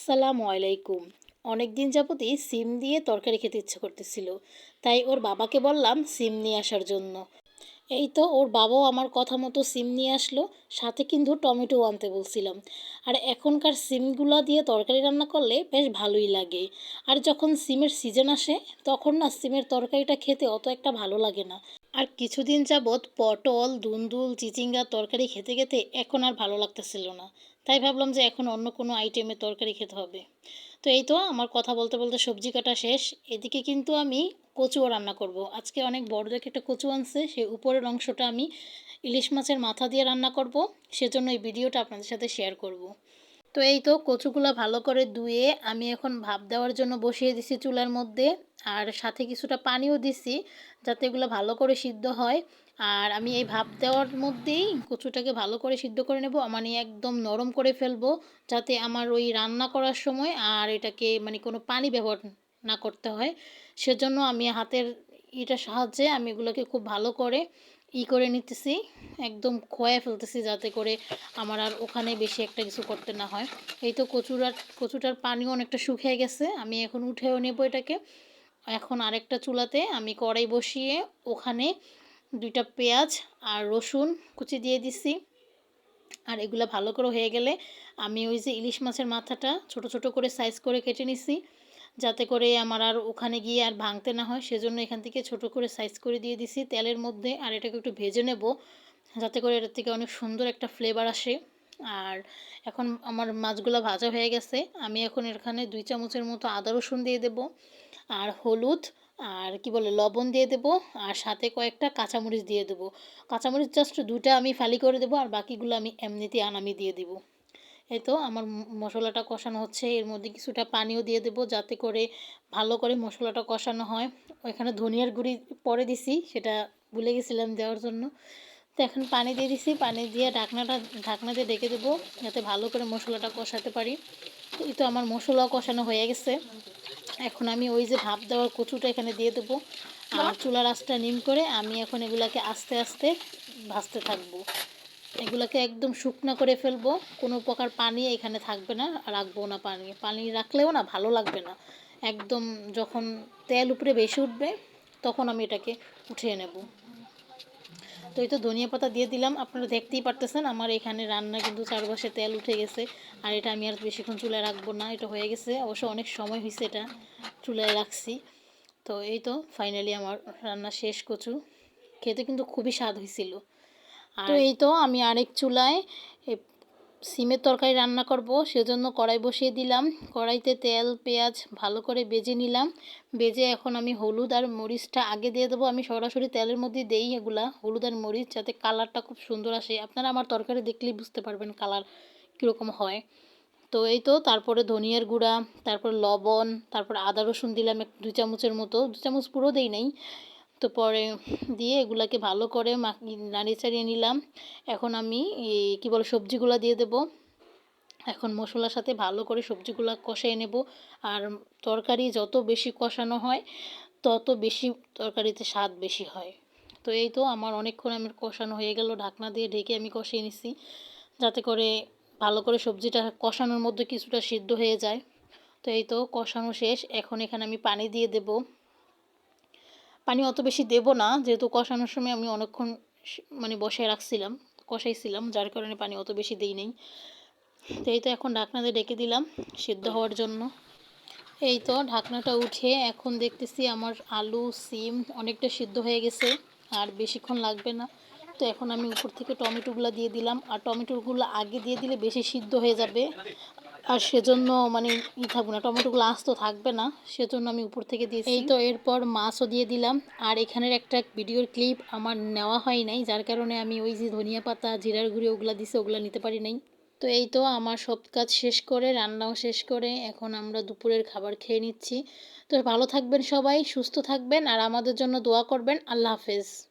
আসসালামু আলাইকুম। অনেক দিন যাবতই সিম দিয়ে তরকারি খেতে ইচ্ছে করতেছিল, তাই ওর বাবাকে বললাম সিম নিয়ে আসার জন্য। এই তো ওর বাবাও আমার কথা মতো সিম নিয়ে আসলো, সাথে কিন্তু টমেটো আনতে বলছিলাম। আর এখনকার সিমগুলো দিয়ে তরকারি রান্না করলে বেশ ভালোই লাগে। আর যখন সিমের সিজন আসে, তখন না সিমের তরকারিটা খেতে অত একটা ভালো লাগে না। আর কিছুদিন যাবৎ পটল, দুন্দুল চিচিঙ্গার তরকারি খেতে খেতে এখন আর ভালো লাগতেছিল না। তাই ভাবলাম যে এখন অন্য কোনো আইটেমের তরকারি খেতে হবে। তো এই তো আমার কথা বলতে বলতে সবজি কাটা শেষ। এদিকে কিন্তু আমি কচুও রান্না করব। আজকে অনেক বড় দেখে একটা কচু আনছে। সেই উপরের অংশটা আমি ইলিশ মাছের মাথা দিয়ে রান্না করব। সেজন্য এই ভিডিওটা আপনাদের সাথে শেয়ার করব। তো এই তো কচুগুলা ভালো করে ধুয়ে আমি এখন ভাপ দেওয়ার জন্য বসিয়ে দিছি চুলার মধ্যে। আর সাথে কিছুটা পানিও দিছি যাতে এগুলো ভালো করে সিদ্ধ হয়। আর আমি এই ভাপ দেওয়ার মধ্যেই কচুটাকে ভালো করে সিদ্ধ করে নেব। মানে একদম নরম করে ফেলব যাতে আমার ওই রান্না করার সময় আর এটাকে মানে কোনো পানি ব্যবহার না করতে হয়। সেজন্য আমি হাতের এটা সাহায্যে আমি এগুলোকে খুব ভালো করে ই করে নিতেছি, একদম খোয়া ফেলতেছি যাতে করে আমার আর ওখানে বেশি একটা কিছু করতে না হয়। এই তো কচুরার, কচুটার পানিও অনেকটা শুকিয়ে গেছে, আমি এখন উঠেও নেব এটাকে। এখন আরেকটা চুলাতে আমি কড়াই বসিয়ে ওখানে দুইটা পেঁয়াজ আর রসুন কুচি দিয়ে দিছি। আর এগুলো ভালো করে হয়ে গেলে আমি ওই যে ইলিশ মাছের মাথাটা ছোট ছোট করে সাইজ করে কেটে নিছি। যাতে করে আমার আর ওখানে গিয়ে আর ভাঙতে না হয়, সেজন্য এখান থেকে ছোট করে সাইজ করে দিয়ে দিছি তেলের মধ্যে আর এটাকে একটু ভেজে নেব, যাতে করে এটার থেকে অনেক সুন্দর একটা ফ্লেভার আসে। আর এখন আমার মাছগুলো ভাজা হয়ে গেছে, আমি এখন এখানে দুই চামচের মতো আদা রসুন দিয়ে দেব, আর হলুদ, আর কি বলে লবণ দিয়ে দেবো, আর সাথে কয়েকটা কাঁচামরিচ দিয়ে দেবো। কাঁচামরিচ জাস্ট দুটা আমি ফালি করে দেবো, আর বাকিগুলো আমি এমনিতে আনামি দিয়ে দেবো। এই তো আমার মশলাটা কষানো হচ্ছে। এর মধ্যে কিছুটা পানিও দিয়ে দেবো যাতে করে ভালো করে মশলাটা কষানো হয়। ওইখানে ধনিয়ার গুঁড়ি পরে দিছি সেটা ভুলে গেছিলাম দেওয়ার জন্য। তো এখন পানি দিয়ে দিছি পানি দিয়ে ঢাকনাটা ঢাকনা দিয়ে ডেকে দেবো যাতে ভালো করে মশলাটা কষাতে পারি। এই তো আমার মশলাও কষানো হয়ে গেছে। এখন আমি ওই যে ভাপ দেওয়ার কচুটা এখানে দিয়ে দেবো। আর চুলার আঁচটা নিম করে আমি এখন এগুলাকে আস্তে আস্তে ভাজতে থাকব। এগুলোকে একদম শুকনো করে ফেলব। কোনো প্রকার পানি এখানে থাকবে না, রাখব না পানি। পানি রাখলেও না ভালো লাগবে না। একদম যখন তেল উপরে বেশি উঠবে, তখন আমি এটাকে উঠিয়ে নেব। তো এই তো ধনিয়া পাতা দিয়ে দিলাম। আপনারা দেখতেই পারতেছেন, আমার এখানে রান্না কিন্তু চারপাশে তেল উঠে গেছে। আর এটা আমি আর বেশিক্ষণ চুলায় রাখব না, এটা হয়ে গেছে। অবশ্য অনেক সময় হয়েছে এটা চুলায় রাখছি। তো এই তো ফাইনালি আমার রান্না শেষ কচু। খেতে কিন্তু খুবই স্বাদ হয়েছিল তো এই তো আমি আরেক চুলায় সিমের তরকারি রান্না করব। সেজন্য কড়াই বসিয়ে দিলাম। কড়াইতে তেল পেঁয়াজ ভালো করে বেজে নিলাম। বেজে এখন আমি হলুদ আর মরিচটা আগে দিয়ে দেবো। আমি সরাসরি তেলের মধ্যে দেই এগুলা হলুদ আর মরিচ যাতে কালারটা খুব সুন্দর আসে। আপনারা আমার তরকারি দেখলেই বুঝতে পারবেন কালার কীরকম হয়। তো এই তো তারপরে ধনিয়ার গুঁড়া তারপর লবণ তারপর আদা রসুন দিলাম এক দু চামচের মতো। দু চামচ পুরো দেই নাই। তো পরে দিয়ে এগুলাকে ভালো করে নাড়িয়ে চাড়িয়ে নিলাম। এখন আমি কি বলে, সবজিগুলো দিয়ে দেব। এখন মশলার সাথে ভালো করে সবজিগুলো কষিয়ে নেব। আর তরকারি যত বেশি কষানো হয়, তত বেশি তরকারিতে স্বাদ বেশি হয়। তো এই তো আমার অনেকক্ষণ আমার কষানো হয়ে গেল, ঢাকনা দিয়ে ঢেকে আমি কষিয়ে নিছি। যাতে করে ভালো করে সবজিটা কষানোর মধ্যে কিছুটা সিদ্ধ হয়ে যায়। তো এই তো কষানো শেষ। এখন এখানে আমি পানি দিয়ে দেবো। পানি অত বেশি দেব না, যেহেতু কষানোর সময় আমি অনেকক্ষণ মানে বসে রাখছিলাম, কষাইছিলাম, যার কারণে পানি অত বেশি দিই নেই। তো এই তো এখন ঢাকনা দিয়ে ডেকে দিলাম সিদ্ধ হওয়ার জন্য। এই তো ঢাকনাটা উঠে এখন দেখতেছি আমার আলু, সিম অনেকটা সিদ্ধ হয়ে গেছে, আর বেশিক্ষণ লাগবে না। তো এখন আমি উপর থেকে টমেটোগুলো দিয়ে দিলাম, আর টমেটোগুলো আগে দিয়ে দিলে বেশি সিদ্ধ হয়ে যাবে। আর সেজন্য মানে ই থাকবে না টমেটোগুলো আস্ত থাকবে না, সেজন্য আমি উপর থেকে দিয়েছি। এই তো, এরপর মাছও দিয়ে দিলাম। আর এখানের একটা ভিডিওর ক্লিপ আমার নেওয়া হয় নাই, যার কারণে আমি ওই যে ধনিয়া পাতা, জিরার গুঁড়ি ওগুলো দিছে, ওগুলো নিতে পারি নাই। তো এই তো, আমার সব কাজ শেষ করে, রান্নাও শেষ করে, এখন আমরা দুপুরের খাবার খেয়ে নিচ্ছি। তো ভালো থাকবেন সবাই, সুস্থ থাকবেন, আর আমাদের জন্য দোয়া করবেন। আল্লাহ হাফেজ।